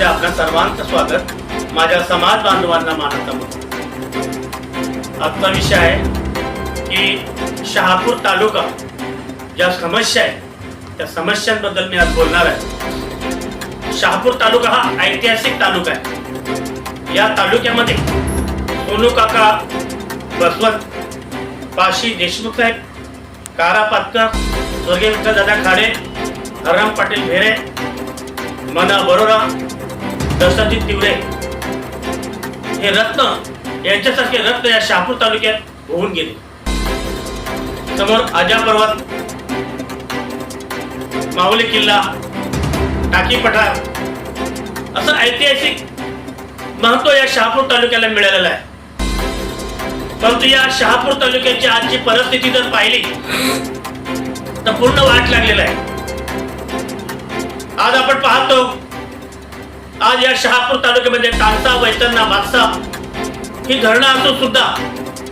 आपल्या सर्वांचं स्वागत. माझ्या समाज बांधवांना मानता म्हणून. आजचा विषय आहे की शहापूर तालुका ज्या समस्या आहेत त्या समस्यांबद्दल मी आज बोलणार आहे. शहापूर तालुका हा ऐतिहासिक तालुका आहे. या तालुक्यामध्ये सोनू काका बसवंत पाशी देशमुख साहेब कारा पातकर स्वर्गीय विठ्ठलदादा खाडे हरराम पाटील भेरे मना बरोरा दशरथजी तिवरे हे रत्न यांच्यासारखे रत्न या शहापूर तालुक्यात होऊन गेले. समोर आजा पर्वत माऊली किल्ला टाकी पठार असं ऐतिहासिक महत्त्व या शहापूर तालुक्याला मिळालेलं आहे. परंतु या शहापूर तालुक्याची आजची परिस्थिती जर पाहिली तर पूर्ण वाट लागलेला आहे. आज आपण पाहतो आज या शहापूर तालुक्यामध्ये टांगता वैतरणा मागसा ही धरणं असून सुद्धा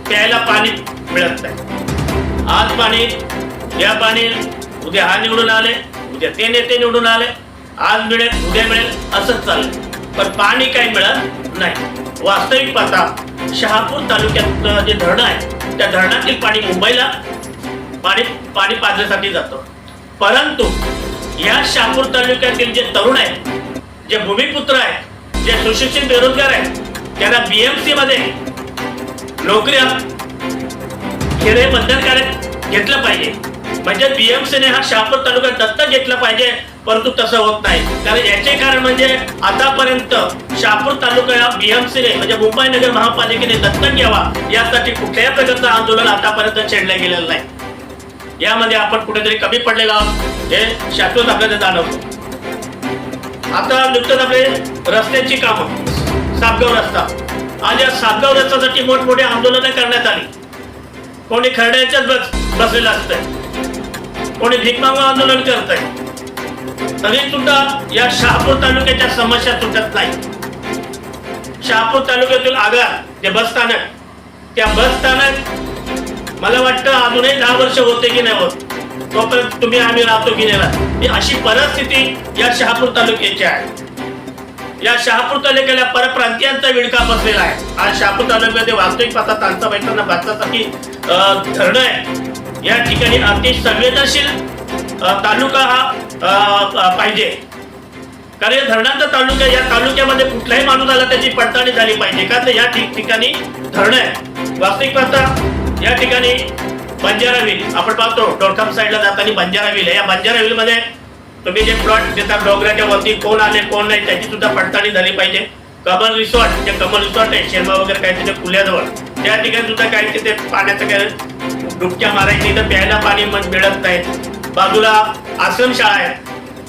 प्यायला पाणी मिळत नाही. आज पाणी या पाणी उद्या हा निवडून आले उद्या ते नेते निवडून आले आज मिळेल उद्या मिळेल असंच चालेल पण पाणी काही मिळत नाही. वास्तविक पाहता शहापूर तालुक्यात जे धरणं आहे त्या धरणातील पाणी मुंबईला पाणी पाणी पाजण्यासाठी जातं. परंतु या शहापूर तालुक्यातील जे तरुण आहेत जे भूमिपुत्र आहेत जे सुशिक्षित बेरोजगार आहेत त्यांना बीएमसी मध्ये नोकऱ्या हे बंधनकारक घेतलं पाहिजे. म्हणजे बीएमसीने हा शहापूर तालुक्यात दत्तक घेतला पाहिजे परंतु तसं होत नाही. कारण याचे कारण म्हणजे आतापर्यंत शहापूर तालुका बीएमसीने म्हणजे मुंबई नगर महापालिकेने दत्तक घ्यावा यासाठी कुठल्याही प्रकारचं आंदोलन आतापर्यंत छेडलं गेलेलं नाही. यामध्ये आपण कुठेतरी कमी पडलेलो आहोत हे शाश्वत आपल्याला जाणवतो. आता नुकतंच आपले रस्त्याची कामं. सातगाव रस्ता. आज या सातगाव रस्त्यासाठी मोठमोठी आंदोलनं करण्यात आली. कोणी खरड्याच्याच बस बसलेलं असतंय. कोणी भीकमाग आंदोलन करत आहे तरी सुद्धा या शहापूर तालुक्याच्या समस्या सुटत नाही शहापूर तालुक्यातील आगार जे बस स्थानक त्या बस स्थानक मला वाटतं अजूनही दहा वर्ष होते की नाही होत. तोपर्यंत तुम्ही आम्ही राहतो की नाही अशी परिस्थिती या शहापूर तालुक्याची आहे. या शहापूर तालुक्याला परप्रांतीयांचा विळखा बसलेला आहे. आज शहापूर तालुक्यामध्ये वास्तविक पाहता तांचा बैठना भारतासाठी धरणं आहे या ठिकाणी अतिशय संवेदनशील तालुका हा पाहिजे. कारण या धरणांचा तालुका या तालुक्यामध्ये कुठलाही माणूस आला त्याची पडताळणी झाली पाहिजे. कारण या ठिकठिकाणी धरणं आहे वास्तविक पाहता या ठिकाणी बंजारा व्हील आपण पाहतो डोरखाम साईडला जाताना बंजारा व्हील आहे या बंजारा व्हील मध्ये तुम्ही जे प्लॉट देतात डोंगराच्या वरती कोण आले कोण नाही त्याची सुद्धा पडताळणी झाली पाहिजे. कमल रिसॉर्ट जे कमल रिसॉर्ट आहे शेरमा वगैरे काय तिथे पुल्याजवळ त्या ठिकाणी सुद्धा काही तिथे पाण्याचं काय डुबक्या मारायची तर प्यायला पाणी मग मिळत नाही. बाजूला आश्रमशाळा आहे.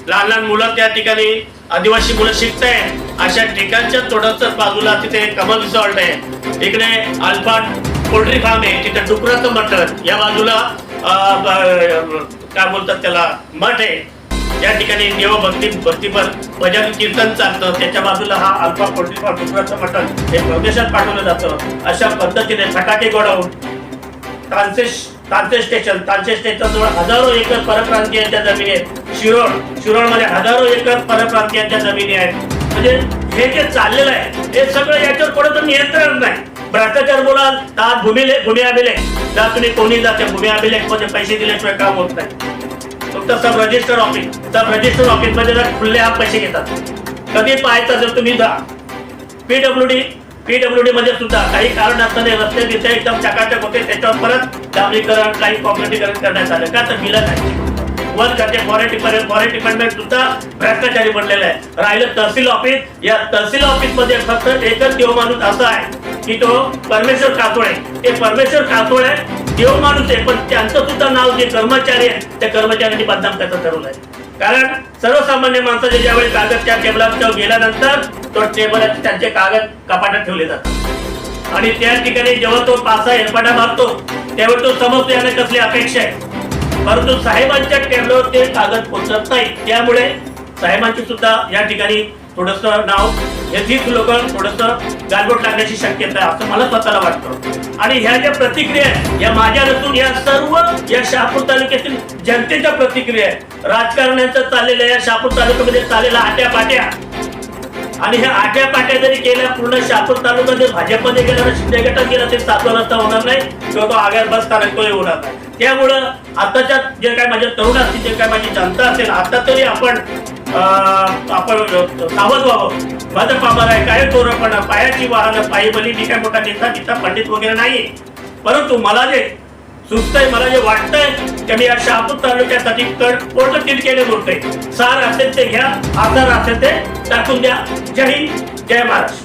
लहान लहान मुलं त्या ठिकाणी आदिवासी मुलं शिकत अशा ठिकाणच्या थोडंसं बाजूला तिथे कमल रिसॉर्ट आहे. इकडे अल्फाट पोल्ट्री फार्म आहे तिथं डुकराचं मटण या बाजूला काय बोलतात त्याला मठ आहे. या ठिकाणी देव भक्ती भक्तीपर भजन कीर्तन चालतं. त्याच्या बाजूला हा अल्फा पोल्ट्री फार्म डुकराचं मटण हे परदेशात पाठवलं जातं. अशा पद्धतीने फटाके गोडाऊन तानसेश तानसे स्टेशन तानसे स्टेशन जवळ हजारो एकर परप्रांतीयांच्या जमिनी आहेत. शिरोळ शिरोळमध्ये हजारो एकर परप्रांतीयांच्या जमिनी आहेत. म्हणजे हे जे चाललेलं आहे हे सगळं याच्यावर कोणाचं नियंत्रण नाही. भ्रष्टाचार बोलाल तर आज भूमी भूमी अभिलेख. जर तुम्ही कोणी जाते भूमी अभिलेखमध्ये पैसे दिल्याशिवाय काम होत नाही. फक्त sub registrar office sub registrar ऑफिसमध्ये जर खुल्ले हा पैसे घेतात. कधी पाहायचा जर तुम्ही जा. पीडब्ल्यू डी पीडब्ल्यू डी मध्ये सुद्धा काही कारण असताना रस्ते तिथे एकदम चकाचक होते त्याच्यावर परत डांबरीकरण काही कॉन्क्रिटीकरण करण्यात आलं का तर मिळत नाही. वन खाते फॉरेन डिपार्टमेंट फॉरेन डिपार्टमेंट सुद्धा भ्रष्टाचारी बनलेलं आहे. राहिलं तहसील ऑफिस या तहसील ऑफिसमध्ये फक्त एकच देव माणूस असा आहे. की तो परमेश्वर कातोळे ते परमेश्वर कातोळे देव माणूस आहे पण त्यांचं सुद्धा नाव जे कर्मचारी आहे त्या कर्मचाऱ्यांनी बदनाम करायचं ठरवलं आहे. कारण सर्वसामान्य माणसाचे ज्यावेळी कागद त्या टेबलावर गेल्यानंतर तो टेबल त्यांचे कागद कपाटात ठेवले जातात. आणि त्या ठिकाणी जेव्हा तो पासा हेरपाटा मारतो त्यावेळी तो समजतो याने कसली अपेक्षा आहे? परंतु साहेबांच्या टेबलावर ते कागद पोचत नाही. त्यामुळे साहेबांची सुद्धा या ठिकाणी थोडस नाव यथीच लोक थोडस गालबोट लागण्याची शक्यता आहे असं मला स्वतःला वाटतं. आणि ह्या ज्या प्रतिक्रिया आहेत या माझ्या नसून या सर्व या शहापूर तालुक्यातील जनतेच्या प्रतिक्रिया आहेत. राजकारण्यांचं चाललेल्या या शहापूर तालुक्यामध्ये चाललेल्या आट्या पाट्या. आणि ह्या आट्या पाट्या जरी केल्या पूर्ण शहापूर तालुका जर भाजपमध्ये गेला तर शिंदे गटात गेला ते सातवा रस्ता होणार नाही किंवा तो आगार बस स्थानक होणार नाही. त्यामुळं आताच्या जे काय माझ्या तरुण असतील जे काय माझी जनता असेल आता तरी आपण आपण सावध व्हावं माझं पामर आहे काय चोरपणा पायाची वाहन पायी बली मी काय मोठा नेता तिथं पंडित वगैरे नाही परंतु मला जे सुचतंय मला जे वाटतंय की मी या शहापूर तालुक्यासाठी कड कोर्ट केले बोलतोय. सार असेल ते घ्या आधार असेल ते टाकून द्या. जय हिंद जय महाराष्ट्र.